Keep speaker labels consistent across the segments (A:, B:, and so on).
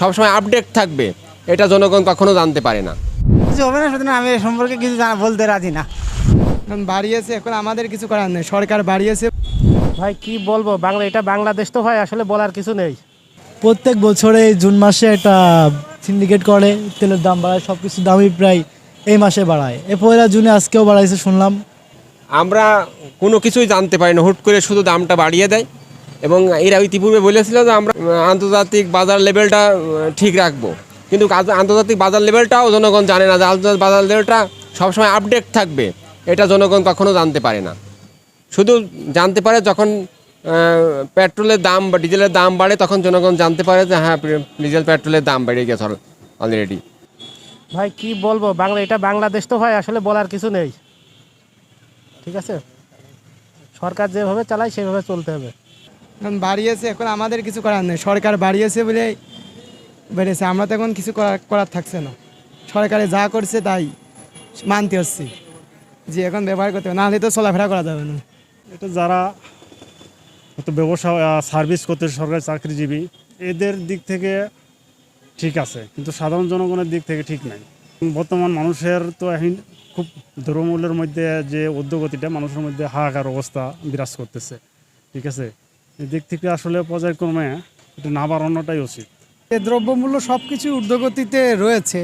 A: সবসময় আপডেট থাকবে। এটা জনগণ কখনো জানতে পারে না।
B: কিছু হবে না সুতরাং আমি এ সম্পর্কে কিছু জানা বলতে রাজি না।
C: এখন বাড়িয়েছে এখন আমাদের কিছু করার নেই। সরকার বাড়িয়েছে।
D: ভাই কি বলব? বাংলা এটা বাংলাদেশ তো ভাই আসলে বলার কিছু নেই।
E: প্রত্যেক বছরে জুন মাসে একটা সিন্ডিকেট করে তেলের দাম বাড়ায় সব কিছু দামই প্রায় এই মাসে বাড়ায়। এ পয়লা জুনে আজকেও বাড়াইছে শুনলাম।
A: আমরা কোনো কিছুই জানতে পারি না। হুট করে শুধু দামটা বাড়িয়ে দেয়। এবং এরা ইতিপূর্বে বলেছিল যে আমরা আন্তর্জাতিক বাজার লেভেলটা ঠিক রাখব। কিন্তু আন্তর্জাতিক বাজার লেভেলটাও জনগণ জানে না যে আন্তর্জাতিক বাজার লেভেলটা সবসময় আপডেট থাকবে। এটা জনগণ কখনো জানতে পারে না। শুধু জানতে পারে যখন পেট্রোলের দাম বা ডিজেলের দাম বাড়ে, তখন জনগণ জানতে পারে যে হ্যাঁ ডিজেল, পেট্রোলের দাম বেড়ে গেছে অলরেডি
D: ভাই, কি বলব? বাংলা, এটা বাংলাদেশ তো ভাই, আসলে বলার কিছু নেই। ঠিক আছে? সরকার যেভাবে চালায়, সেভাবে চলতে হবে।
C: এখন বাড়িয়েছে, এখন আমাদের কিছু করার নেই। সরকার বাড়িয়েছে বলে বেড়েছে, আমরা তো এখন কিছু করার করার থাকছে না। সরকারে যা করছে তাই মানতে হচ্ছে যে এখন ব্যবহার করতে হবে না হলে তো চলাফেরা করা যাবে না।
F: এটা যারা হয়তো ব্যবসা সার্ভিস করতে সরকারি চাকরিজীবী, এদের দিক থেকে ঠিক আছে, কিন্তু সাধারণ জনগণের দিক থেকে ঠিক নাই। বর্তমান মানুষের তো এখন খুব দ্রব্যমূল্যের মধ্যে যে উদ্যোগতিটা, মানুষের মধ্যে হাহাকার অবস্থা বিরাজ করতেছে, ঠিক আছে? এই দিক থেকে আসলে পর্যায়ক্রমে এটা না বাড়ানোটাই উচিত।
G: দ্রব্যমূল্য সব কিছু ঊর্ধ্বগতিতে রয়েছে।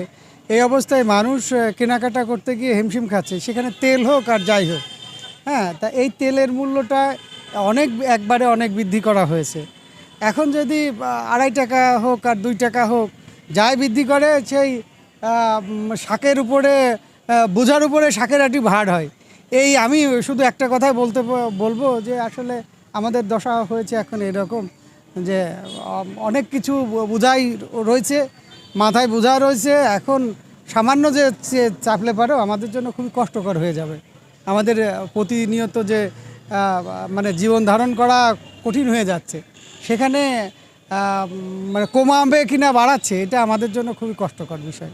G: এই অবস্থায় মানুষ কেনাকাটা করতে গিয়ে হিমশিম খাচ্ছে। সেখানে তেল হোক আর যাই হোক হ্যাঁ তা এই তেলের মূল্যটা অনেক, একবারে অনেক বৃদ্ধি করা হয়েছে। এখন যদি আড়াই টাকা হোক আর দুই টাকা হোক, যাই বৃদ্ধি করে, সেই শাকের উপরে বোঝার উপরে শাকের একটি ভাড় হয়। এই আমি শুধু একটা কথাই বলতে, বলব যে আসলে আমাদের দশা হয়েছে এখন এরকম যে অনেক কিছু বোঝাই রয়েছে, মাথায় বোঝা রয়েছে। এখন সামান্য যে চাপলে পারেও আমাদের জন্য খুবই কষ্টকর হয়ে যাবে। আমাদের প্রতিনিয়ত যে মানে জীবন ধারণ করা কঠিন হয়ে যাচ্ছে। সেখানে মানে কমাবে কিনা বাড়াচ্ছে, এটা আমাদের জন্য খুবই কষ্টকর বিষয়।